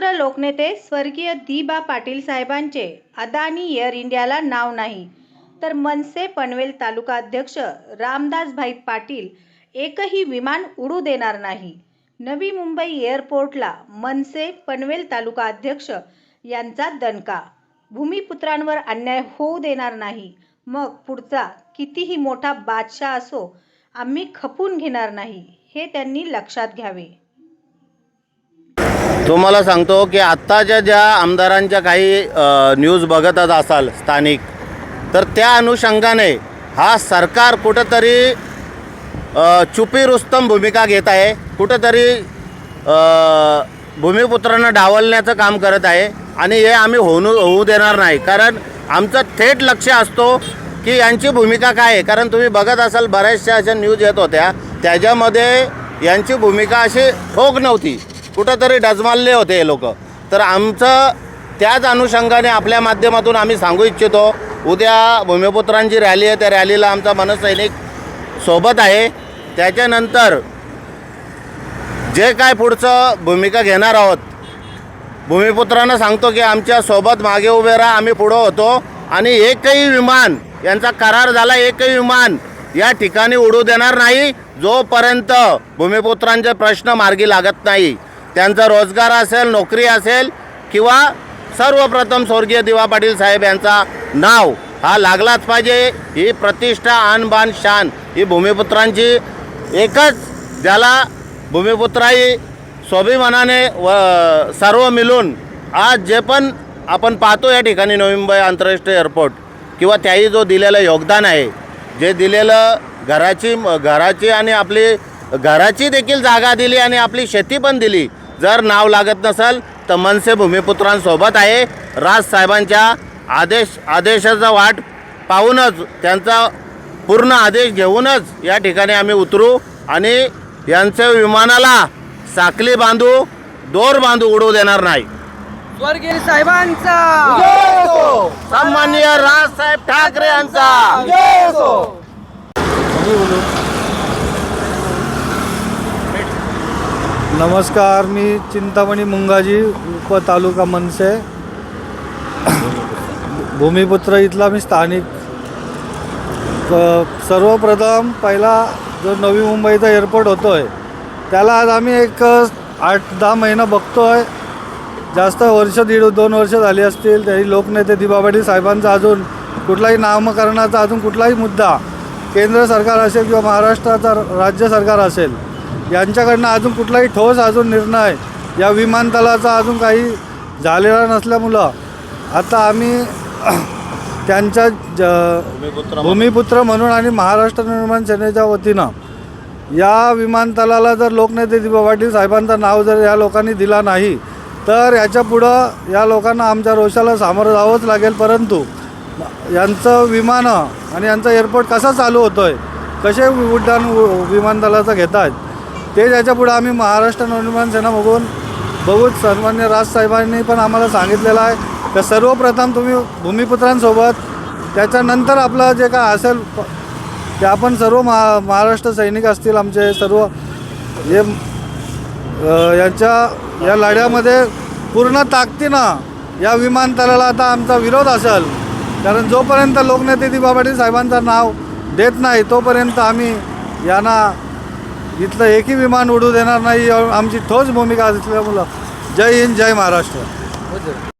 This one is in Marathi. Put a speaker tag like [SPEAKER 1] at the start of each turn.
[SPEAKER 1] भूमिपुत्र लोकनेते स्वर्गीय दिबा पाटील साहेबांचे अदानी एअर इंडियाला नाव नाही. तर मनसे पनवेल तालुका अध्यक्ष रामदास भाई पाटील एकही विमान उडू देणार नाही. नवी मुंबई एअरपोर्टला मनसे पनवेल तालुका अध्यक्ष यांचा दणका. भूमिपुत्रांवर अन्याय होऊ देणार नाही. मग पुढचा कितीही मोठा बादशाह असो आम्ही खपून घेणार नाही हे त्यांनी लक्षात घ्यावे.
[SPEAKER 2] तुम्हाला सांगतो की आत्ताच्या ज्या आमदारांच्या काही न्यूज बघतच असाल स्थानिक तर त्या अनुषंगाने हा सरकार कुठंतरी अ, चुपी रुस्तम भूमिका घेत आहे कुठंतरी भूमिपुत्रांना डावलण्याचं काम करत आहे आणि हे आम्ही होऊ होऊ देणार नाही. कारण आमचं थेट लक्ष असतो की यांची भूमिका काय आहे. कारण तुम्ही बघत असाल बऱ्याचशा अशा न्यूज येत होत्या त्याच्यामध्ये यांची भूमिका अशी ठोक नव्हती. कुठंतरी डजमालले होते हे लोक. तर आमचं त्याच अनुषंगाने आपल्या माध्यमातून आम्ही सांगू इच्छितो उद्या भूमिपुत्रांची रॅली आहे त्या रॅलीला आमचा मनसैनिक सोबत आहे. त्याच्यानंतर जे काय पुढचं भूमिका घेणार आहोत भूमिपुत्रांना सांगतो की आमच्यासोबत मागे उभे राहा आम्ही पुढं होतो. आणि एकही विमान यांचा करार झाला एकही विमान या ठिकाणी उडू देणार नाही जोपर्यंत भूमिपुत्रांचे प्रश्न मार्गी लागत नाही. त्यांचा रोजगार असेल नोकरी असेल किंवा सर्वप्रथम स्वर्गीय दिवा पाटील साहेब यांचा नाव हा लागलाच पाहिजे. ही प्रतिष्ठा आणबाण शान ही भूमिपुत्रांची एकच ज्याला भूमिपुत्राही स्वाभिमानाने व सर्व मिळून आज जे पण आपण पाहतो या ठिकाणी नवी मुंबई आंतरराष्ट्रीय एअरपोर्ट किंवा त्याही जो दिलेलं योगदान आहे जे दिलेलं घराची घराची आणि आपली घराची देखील जागा दिली आणि आपली शेती पण दिली. जर नाव लागत नसेल तर मनसे भूमिपुत्रांसोबत आहे. राज साहेबांच्या आदेश आदेशाचा वाट पाहूनच त्यांचा पूर्ण आदेश घेऊनच या ठिकाणी आम्ही उतरू आणि यांच्या विमानाला साखली बांधू दोर बांधू उडवू देणार नाही.
[SPEAKER 3] स्वर्गीय साहेबांचा!
[SPEAKER 2] सन्माननीय राजसाहेब ठाकरे यांचा!
[SPEAKER 4] नमस्कार मी चिंतामणी मुंगाजी उप तालुका मनसे. भूमिपुत्र इथला मी स्थानिक. सर्वप्रथम पहिला जो नवी मुंबईचा एअरपोर्ट होतो आहे त्याला आज आम्ही एक आठ दहा महिना बघतो आहे जास्त वर्ष दीड दोन वर्ष झाली असतील तरी लोकनेते दिबाबाडी साहेबांचा अजून कुठलाही नामकरणाचा अजून कुठलाही मुद्दा केंद्र सरकार असेल किंवा महाराष्ट्राचा राज्य सरकार असेल यांच्याकडनं अजून कुठलाही ठोस अजून निर्णय या विमानतळाचा अजून काही झालेला नसल्यामुळं आता आम्ही त्यांच्या ज भूमिपुत्र म्हणून. आणि महाराष्ट्र निर्माण सेनेच्या वतीनं या विमानतळाला जर लोकनेते दिबा पाटील साहेबांचं नाव जर या लोकांनी दिला नाही तर याच्या पुढं या लोकांना आमच्या रोषाला सामोरं जावंच लागेल. परंतु यांचं विमानं आणि यांचा एअरपोर्ट कसा चालू होतो आहे कसे उड्डाण विमानतळाचं घेत आहेत ते त्याच्या पुढे आम्ही महाराष्ट्र नवनिर्माण सेना बघून बघूच सन्मान्य राजसाहेबांनी पण आम्हाला सांगितलेलं आहे. तर सर्वप्रथम तुम्ही भूमिपुत्रांसोबत त्याच्यानंतर आपलं जे काय असेल ते आपण सर्व महा महाराष्ट्र सैनिक असतील आमचे सर्व हे यांच्या या लढ्यामध्ये पूर्ण ताकदीनं या विमानतळाला आता आमचा विरोध असेल. कारण जोपर्यंत लोकनेते दिबा पाटील साहेबांचं नाव देत नाही तोपर्यंत आम्ही यांना इथलं एकही विमान उडू देणार नाही आमची ठोस भूमिका असल्यामुळं. जय हिंद जय महाराष्ट्र.